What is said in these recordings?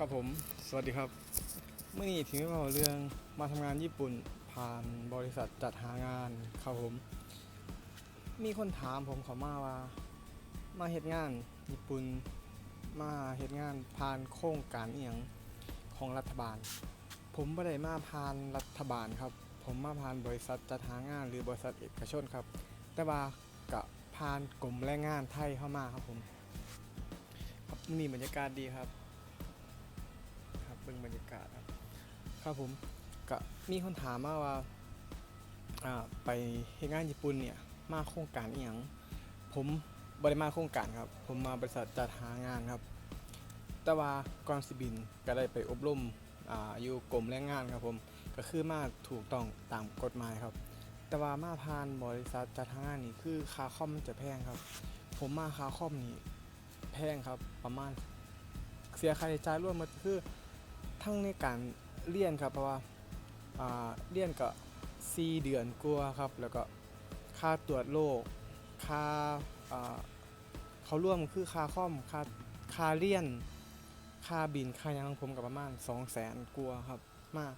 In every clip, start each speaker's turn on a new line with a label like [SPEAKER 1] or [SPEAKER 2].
[SPEAKER 1] ครับผม สวัสดีครับ เมื่อนี้ถึงเราเรื่องมาทำงานญี่ปุ่นผ่านบริษัทจัดหางานครับผม มีคนถามผมเขามาว่า มาเหตุงานญี่ปุ่น มาเหตุงานผ่านโครงการเอียงของรัฐบาล ผมไม่ได้มาผ่านรัฐบาลครับ ผมมาผ่านบริษัทจัดหางาน หรือบริษัทเอกชนครับ แต่ว่ากับผ่านกรมแรงงานไทยเข้ามาครับผมครับมีบรรยากาศดีครับ เบิ่งบรรยากาศครับ ครับผมก็มีคนถามมาว่าอ่าไปเฮดงานญี่ปุ่นเนี่ยมาโครงการอีหยังผมบ่ได้มาโครงการครับ ผมมาบริษัทจัดหางานครับ แต่ว่าก่อนสิบินก็ได้ไปอบรมอ่าอยู่กรมแรงงานครับผมก็คือมาถูกต้องตามกฎหมายครับ แต่ว่ามาผ่านบริษัทจัดหางานนี่คือค่าคอมจะแพงครับ ผมมาค่าคอมนี่แพงครับประมาณเสียค่าใช้จ่ายรวมหมันคือ ทั้งในการเรียนครับเพราะว่าาเรียนก็4เดือนกลัวครับ แล้วก็ค่าตรวจโรคค่าาเขาร่วมคือค่าคอมค่าค่าเรียนค่าบินค่ายังของผมกับประมาณ2 0 0แสนกลัวครับมาก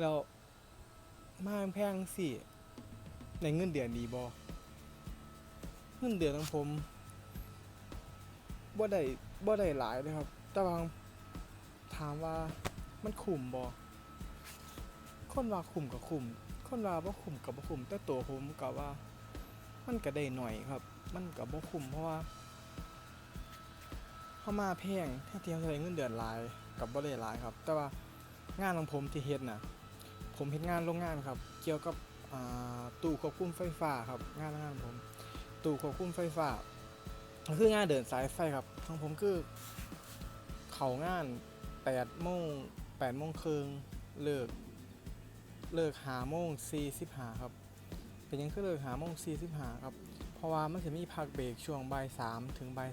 [SPEAKER 1] แล้วมาแพงสิในเงินเดือนดีบ่เงินเดือนของผมบ่ได้บ่ได้หลายเลยครับ แต่ว่าถามว่า มันคุ้มบ่คนว่าคุ้มกับคุ้มคนว่าบ่คุ้มกับบ่คุ้มแต่ตัวผมก็ว่า มันก็ได้หน่อยครับ มันก็บ่คุมเพราะว่าเฮามาแพงแท้ที่เฮาได้เงินเดือนหลายกับบ่ได้หลายครับ แต่ว่างานของผมที่เฮ็ดน่ะ ผมเฮ็ดงานโรงงานครับ เกี่ยวกับอ่าตู้ควบคุมไฟฟ้าครับ งานงานผม ตู้ควบคุมไฟฟ้าคืองานเดินสายไฟครับของผมคือ เขางาน8โมง 8โมงครึ่งเลิกเลิกหาโมง45ครับ เป็นยังคือเลิกหาโมง45ครับ เพราะว่ามันจะมีพักเบรกช่วงบ่าย3ถึงบ่าย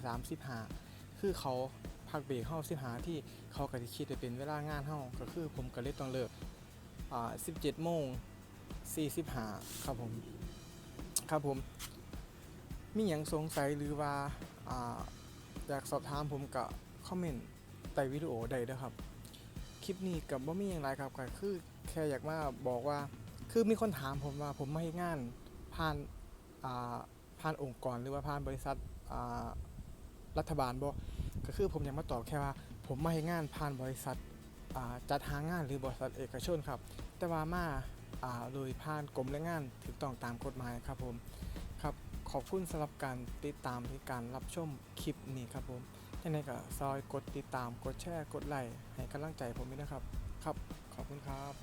[SPEAKER 1] 35คือเขาพักเบรกเฮา15ที่เขาก็สิคิดว่าเป็นเวลางานเฮาก็คือผมก็เลยต้องเลิกอ่า17โมง45ครับผมครับผมมีหยังสงสัยหรือว่าอ่าอยากสอบถามผมก็คอมเมนต์ใต้วิดีโอได้เด้อครับ ลิปนี้กับบ่มีอย่างไรครับก็คือแค่อยากมาบอกว่า คือมีคนถามผมว่าผมมาเฮ็ดงานผ่านอ่าผ่านองค์กรหรือว่าผ่านบริษัทอ่ารัฐบาลบ่ก็คือผมอยากมาตอบแค่ว่า ผมมาเฮ็ดงานผ่านบริษัทอ่าจัดหางานหรือบริษัทเอกชนครับ แต่ว่ามาอ่าโดยผ่านกรมแรงงานถูกต้องตามกฎหมายครับผมครับขอบคุณสำหรับการติดตามที่การรับชมคลิปนี้ครับผม ยังไงก็ซอยกดติดตามกดแชร์กดไลค์ให้กำลังใจผมด้วยนะครับ ครับ ขอบคุณครับ